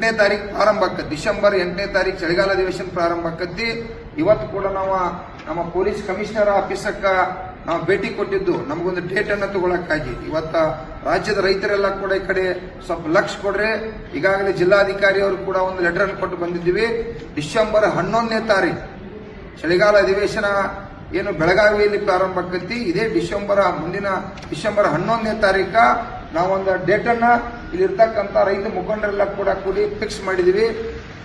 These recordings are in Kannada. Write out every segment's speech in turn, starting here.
ಎಂಟನೇ ತಾರೀಕು ಪ್ರಾರಂಭ ಆಗ್ತದೆ ಡಿಸೆಂಬರ್ ಎಂಟನೇ ತಾರೀಕು ಚಳಿಗಾಲ ಅಧಿವೇಶನ ಪ್ರಾರಂಭ ಆಕತಿ ಇವತ್ತು ಕೂಡ ನಾವು ನಮ್ಮ ಪೊಲೀಸ್ ಕಮಿಷನರ್ ಆಫೀಸಕ್ಕ ನಾವು ಭೇಟಿ ಕೊಟ್ಟಿದ್ದು, ನಮಗೊಂದು ಡೇಟ್ ಅನ್ನು ತಗೊಳಕ್ಕಾಗಿ. ಇವತ್ತ ರಾಜ್ಯದ ರೈತರೆಲ್ಲ ಕೂಡ ಈ ಕಡೆ ಸ್ವಲ್ಪ ಲಕ್ಷ ಕೊಡ್ರಿ. ಈಗಾಗಲೇ ಜಿಲ್ಲಾಧಿಕಾರಿ ಅವರು ಕೂಡ ಒಂದು ಲೆಟರ್ ಅನ್ನು ಕೊಟ್ಟು ಬಂದಿದ್ದೀವಿ. ಡಿಸೆಂಬರ್ ಹನ್ನೊಂದನೇ ತಾರೀಕು ಚಳಿಗಾಲ ಅಧಿವೇಶನ ಏನು ಬೆಳಗಾವಿಯಲ್ಲಿ ಪ್ರಾರಂಭ ಆಕತಿ ಇದೇ ಡಿಸೆಂಬರ್ ಮುಂದಿನ, ಡಿಸೆಂಬರ್ ಹನ್ನೊಂದನೇ ತಾರೀಕ ನಾವೊಂದು ಡೇಟನ್ನು ಇಲ್ಲಿರ್ತಕ್ಕಂಥ ರೈತ ಮುಖಂಡರೆಲ್ಲ ಕೂಡ ಕೂಡಿ ಫಿಕ್ಸ್ ಮಾಡಿದೀವಿ.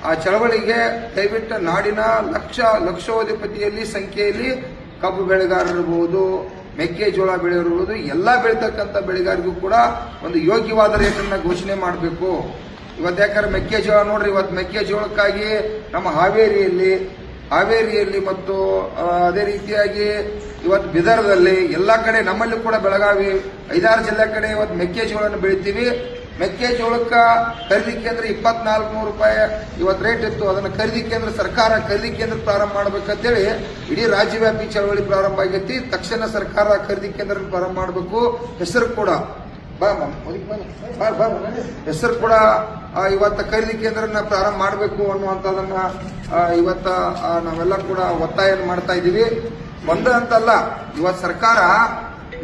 ಆ ಚಳವಳಿಗೆ ದಯವಿಟ್ಟು ನಾಡಿನ ಲಕ್ಷ ಲಕ್ಷೋಧಿಪತಿಯಲ್ಲಿ ಸಂಖ್ಯೆಯಲ್ಲಿ ಕಬ್ಬು ಬೆಳೆಗಾರರಿರ್ಬೋದು ಮೆಕ್ಕೆಜೋಳ ಬೆಳೆಯಿರ್ಬೋದು ಎಲ್ಲ ಬೆಳೀತಕ್ಕಂಥ ಬೆಳೆಗಾರರಿಗೂ ಕೂಡ ಒಂದು ಯೋಗ್ಯವಾದ ರೇಟನ್ನು ಘೋಷಣೆ ಮಾಡಬೇಕು. ಇವತ್ತು ಯಾಕಂದ್ರೆ ಮೆಕ್ಕೆಜೋಳ ನೋಡ್ರಿ, ಇವತ್ತು ಮೆಕ್ಕೆಜೋಳಕ್ಕಾಗಿ ನಮ್ಮ ಹಾವೇರಿಯಲ್ಲಿ ಹಾವೇರಿಯಲ್ಲಿ ಮತ್ತು ಅದೇ ರೀತಿಯಾಗಿ ಇವತ್ತು ಬಿದರದಲ್ಲಿ ಎಲ್ಲ ಕಡೆ ನಮ್ಮಲ್ಲಿ ಕೂಡ ಬೆಳಗಾವಿ, ಐದಾರು ಜಿಲ್ಲೆ ಕಡೆ ಇವತ್ತು ಮೆಕ್ಕೆಜೋಳನ ಬೆಳಿತೀವಿ. ಮೆಕ್ಕೆಜೋಳಕ್ಕ ಖರೀದಿ ಕೇಂದ್ರ ಇಪ್ಪತ್ನಾಲ್ಕು ನೂರು ರೂಪಾಯಿ. ಇವತ್ತು ರೇಟ್ ಇತ್ತು. ಅದನ್ನು ಖರೀದಿ ಕೇಂದ್ರ ಸರ್ಕಾರ, ಖರೀದಿ ಕೇಂದ್ರ ಪ್ರಾರಂಭ ಮಾಡ್ಬೇಕಂತೇಳಿ ಇಡೀ ರಾಜ್ಯವ್ಯಾಪಿ ಚಳವಳಿ ಪ್ರಾರಂಭ ಆಗೈತಿ. ತಕ್ಷಣ ಸರ್ಕಾರ ಖರೀದಿ ಕೇಂದ್ರ ಪ್ರಾರಂಭ ಮಾಡಬೇಕು. ಹೆಸರು ಕೂಡ. ಹೆಸರು ಕೂಡ ಇವತ್ತ ಖರೀದಿ ಕೇಂದ್ರನ ಪ್ರಾರಂಭ ಮಾಡಬೇಕು ಅನ್ನುವಂಥದ್ದನ್ನ ಇವತ್ತ ನಾವೆಲ್ಲ ಕೂಡ ಒತ್ತಾಯ ಮಾಡ್ತಾ ಇದ್ದೀವಿ. ಒಂದ ಅಂತಲ್ಲ, ಇವತ್ತು ಸರ್ಕಾರ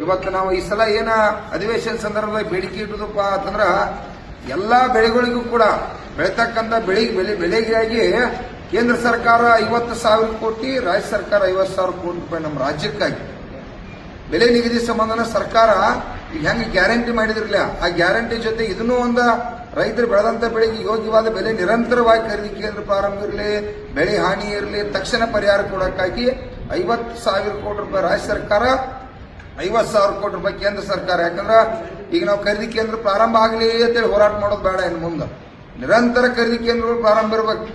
ಇವತ್ತು ನಾವು ಈ ಸಲ ಏನ ಅಧಿವೇಶನ ಸಂದರ್ಭದಲ್ಲಿ ಬೇಡಿಕೆ ಇಟ್ಟದಪ್ಪ ಅಂತಂದ್ರ ಎಲ್ಲಾ ಬೆಳೆಗಳಿಗೂ ಕೂಡ ಬೆಳೀತಕ್ಕಂಥ ಬೆಳೆ ಬೆಳೆ ಬೆಳೆಗಾಗಿ ಕೇಂದ್ರ ಸರ್ಕಾರ ಐವತ್ತು ಸಾವಿರ ಕೋಟಿ, ರಾಜ್ಯ ಸರ್ಕಾರ ಐವತ್ತು ಸಾವಿರ ಕೋಟಿ ರೂಪಾಯಿ ನಮ್ಮ ರಾಜ್ಯಕ್ಕಾಗಿ. ಬೆಲೆ ನಿಗದಿ ಸಂಬಂಧನ ಸರ್ಕಾರ ಈಗ ಹೆಂಗ್ ಗ್ಯಾರಂಟಿ ಮಾಡಿದ್ರಲ್ಲ, ಆ ಗ್ಯಾರಂಟಿ ಜೊತೆ ಇದನ್ನೂ ಒಂದು ರೈತರು ಬೆಳೆದಂತ ಬೆಳೆಗೆ ಯೋಗ್ಯವಾದ ಬೆಲೆ ನಿರಂತರವಾಗಿ ಖರೀದಿ ಕೇಂದ್ರ ಪ್ರಾರಂಭ ಇರಲಿ, ಬೆಳೆ ಹಾನಿ ಇರಲಿ, ತಕ್ಷಣ ಪರಿಹಾರ ಕೊಡಕ್ಕಾಗಿ ಐವತ್ತು ಸಾವಿರ ಕೋಟಿ ರೂಪಾಯಿ ರಾಜ್ಯ ಸರ್ಕಾರ ಐವತ್ತು ಸಾವಿರ ಕೋಟಿ ರೂಪಾಯಿ ಕೇಂದ್ರ ಸರ್ಕಾರ. ಯಾಕಂದ್ರೆ ಈಗ ನಾವು ಖರೀದಿ ಕೇಂದ್ರ ಪ್ರಾರಂಭ ಆಗಲಿ ಅಂತೇಳಿ ಹೋರಾಟ ಮಾಡೋದು ಬೇಡ ಇನ್ನು ಮುಂದೆ. ನಿರಂತರ ಖರೀದಿ ಕೇಂದ್ರಗಳು ಪ್ರಾರಂಭ ಇರಬೇಕು.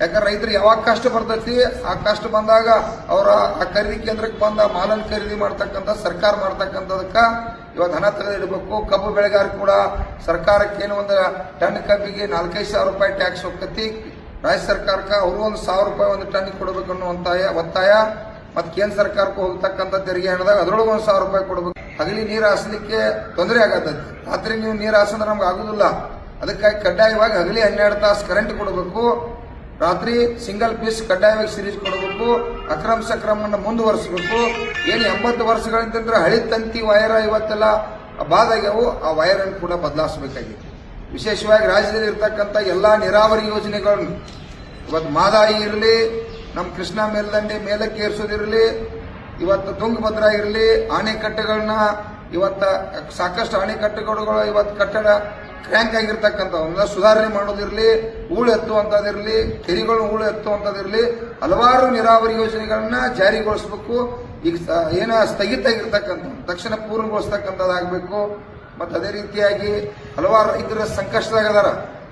ಯಾಕಂದ್ರೆ ರೈತರು ಯಾವಾಗ ಕಷ್ಟ ಬರ್ತೈತಿ, ಆ ಕಷ್ಟ ಬಂದಾಗ ಅವರ ಆ ಖರೀದಿ ಕೇಂದ್ರಕ್ಕೆ ಬಂದ ಮಾಲನ್ನು ಖರೀದಿ ಮಾಡ್ತಕ್ಕಂಥ, ಸರ್ಕಾರ ಮಾಡ್ತಕ್ಕಂಥದಕ್ಕೆ ಇವತ್ತು ಹಣ ತೆಗೆದಿಡಬೇಕು. ಕಬ್ಬು ಬೆಳೆಗಾರ ಕೂಡ ಸರ್ಕಾರಕ್ಕೆ ಏನು ಒಂದು ಟನ್ ಕಬ್ಬಿಗೆ ನಾಲ್ಕೈದು ಸಾವಿರ ರೂಪಾಯಿ ಟ್ಯಾಕ್ಸ್ ಹೋಗ್ತತಿ. ರಾಜ್ಯ ಸರ್ಕಾರಕ್ಕೆ ಅವರು ಒಂದು ಸಾವಿರ ರೂಪಾಯಿ ಒಂದು ಟನ್ ಕೊಡಬೇಕು ಅನ್ನುವಂತ ಒತ್ತಾಯ. ಮತ್ತು ಕೇಂದ್ರ ಸರ್ಕಾರಕ್ಕೂ ಹೋಗ್ತಕ್ಕಂಥ ತೆರಿಗೆ ಹಣದಾಗ ಅದ್ರೊಳಗೆ ಒಂದು ಸಾವಿರ ರೂಪಾಯಿ ಕೊಡಬೇಕು. ಹಗಲಿ ನೀರು ಹಾಸಲಿಕ್ಕೆ ತೊಂದರೆ ಆಗತ್ತೈತಿ. ರಾತ್ರಿ ನೀವು ನೀರು ಹಾಸಂದ್ರೆ ನಮ್ಗೆ ಆಗುದಿಲ್ಲ. ಅದಕ್ಕಾಗಿ ಕಡ್ಡಾಯವಾಗಿ ಹಗಲಿ ಹನ್ನೆರಡು ತಾಸು ಕರೆಂಟ್ ಕೊಡಬೇಕು. ರಾತ್ರಿ ಸಿಂಗಲ್ ಪೀಸ್ ಕಡ್ಡಾಯವಾಗಿ ಸಿರೀಸ್ ಕೊಡಬೇಕು. ಅಕ್ರಮ ಸಕ್ರಮವನ್ನು ಮುಂದುವರಿಸಬೇಕು. ಏನು ಎಂಬತ್ತು ವರ್ಷಗಳಿಂದ ಹಳಿ ತಂತಿ ವೈರ ಇವತ್ತೆಲ್ಲ ಬಾದಾಗ್ಯಾವು. ಆ ವೈರ್ ಅನ್ನು ಕೂಡ ಬದಲಾಯಿಸಬೇಕಾಗಿದೆ ವಿಶೇಷವಾಗಿ ರಾಜ್ಯದಲ್ಲಿ ಇರ್ತಕ್ಕಂಥ ಎಲ್ಲಾ ನೀರಾವರಿ ಯೋಜನೆಗಳನ್ನು. ಇವತ್ತು ಮಾದಾಯಿ ಇರಲಿ ನಮ್ಮ ಕೃಷ್ಣ ಮೇಲ್ದಂಡೆ ಮೇಲಕ್ಕೆ ಏರಿಸೋದಿರಲಿ, ಇವತ್ತು ತುಂಗಭದ್ರ ಇರಲಿ ಅಣೆಕಟ್ಟೆಗಳನ್ನ ಇವತ್ತ ಸಾಕಷ್ಟು ಅಣೆಕಟ್ಟೆಗಳು ಇವತ್ತು ಕಟ್ಟಡ ಕ್ರ್ಯಾಂಕ್ ಆಗಿರ್ತಕ್ಕಂಥವನ್ನ ಸುಧಾರಣೆ ಮಾಡೋದಿರಲಿ ಹೂಳು ಎತ್ತುವಂಥದ್ದಿರಲಿ ಕೆರಿಗಳು ಹೂಳು ಎತ್ತುವಂಥದ್ದಿರಲಿ, ಹಲವಾರು ನೀರಾವರಿ ಯೋಜನೆಗಳನ್ನ ಜಾರಿಗೊಳಿಸಬೇಕು. ಈಗ ಏನ ಸ್ಥಗಿತ ಆಗಿರ್ತಕ್ಕಂಥ ತಕ್ಷಣ ಪೂರ್ಣಗೊಳಿಸ್ತಕ್ಕಂಥದ್ದಾಗಬೇಕು. ಮತ್ತು ಅದೇ ರೀತಿಯಾಗಿ ಹಲವಾರು ರೈತರ ಸಂಕಷ್ಟದಾಗ ಅದಾರ.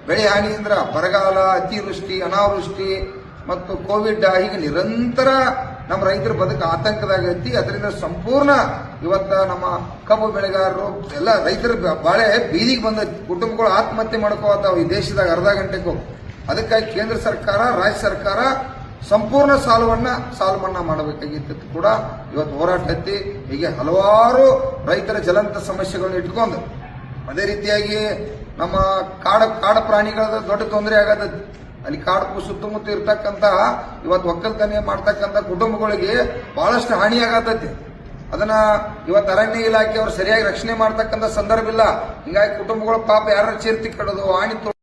ಬೆಳೆ ಹಾನಿಯಿಂದ ಬರಗಾಲ, ಅತಿವೃಷ್ಟಿ, ಅನಾವೃಷ್ಟಿ ಮತ್ತು ಕೋವಿಡ್ ಹೀಗೆ ನಿರಂತರ ನಮ್ಮ ರೈತರ ಬದುಕು ಆತಂಕದಾಗೈತಿ ಅದರಿಂದ ಸಂಪೂರ್ಣ ಇವತ್ತ ನಮ್ಮ ಕಬ್ಬು ಬೆಳೆಗಾರರು, ಎಲ್ಲ ರೈತರ ಬಾಳೆ ಬೀದಿಗೆ ಬಂದ ಕುಟುಂಬಗಳು ಆತ್ಮಹತ್ಯೆ ಮಾಡ್ಕೋತಾವ ಈ ದೇಶದಾಗ ಅರ್ಧ ಗಂಟೆಗೂ. ಅದಕ್ಕಾಗಿ ಕೇಂದ್ರ ಸರ್ಕಾರ, ರಾಜ್ಯ ಸರ್ಕಾರ ಸಂಪೂರ್ಣ ಸಾಲವನ್ನ ಸಾಲ ಮನ್ನಾ ಮಾಡಬೇಕಾಗಿತ್ತು ಕೂಡ. ಇವತ್ತು ಹೋರಾಟ ಎತ್ತಿ ಹೀಗೆ ಹಲವಾರು ರೈತರ ಜಲಂತ ಸಮಸ್ಯೆಗಳನ್ನ ಇಟ್ಕೊಂಡು, ಅದೇ ರೀತಿಯಾಗಿ ನಮ್ಮ ಕಾಡ ಕಾಡ ಪ್ರಾಣಿಗಳ ದೊಡ್ಡ ತೊಂದರೆ ಆಗತೈತಿ ಅಲ್ಲಿ ಕಾಡು ಸುತ್ತಮುತ್ತ ಇರ್ತಕ್ಕಂತ ಇವತ್ತು ಒಕ್ಕಲ್ತನ ಮಾಡ್ತಕ್ಕಂತ ಕುಟುಂಬಗಳಿಗೆ ಬಹಳಷ್ಟು ಹಾನಿ ಆಗತೈತಿ ಅದನ್ನ ಇವತ್ತು ಅರಣ್ಯ ಇಲಾಖೆಯವರು ಸರಿಯಾಗಿ ರಕ್ಷಣೆ ಮಾಡ್ತಕ್ಕಂತ ಸಂದರ್ಭ ಇಲ್ಲ. ಹಿಂಗಾಗಿ ಕುಟುಂಬಗಳ ಪಾಪ ಯಾರ ಚೇರ್ತಿ ಕಡೋದು ಹಾನಿ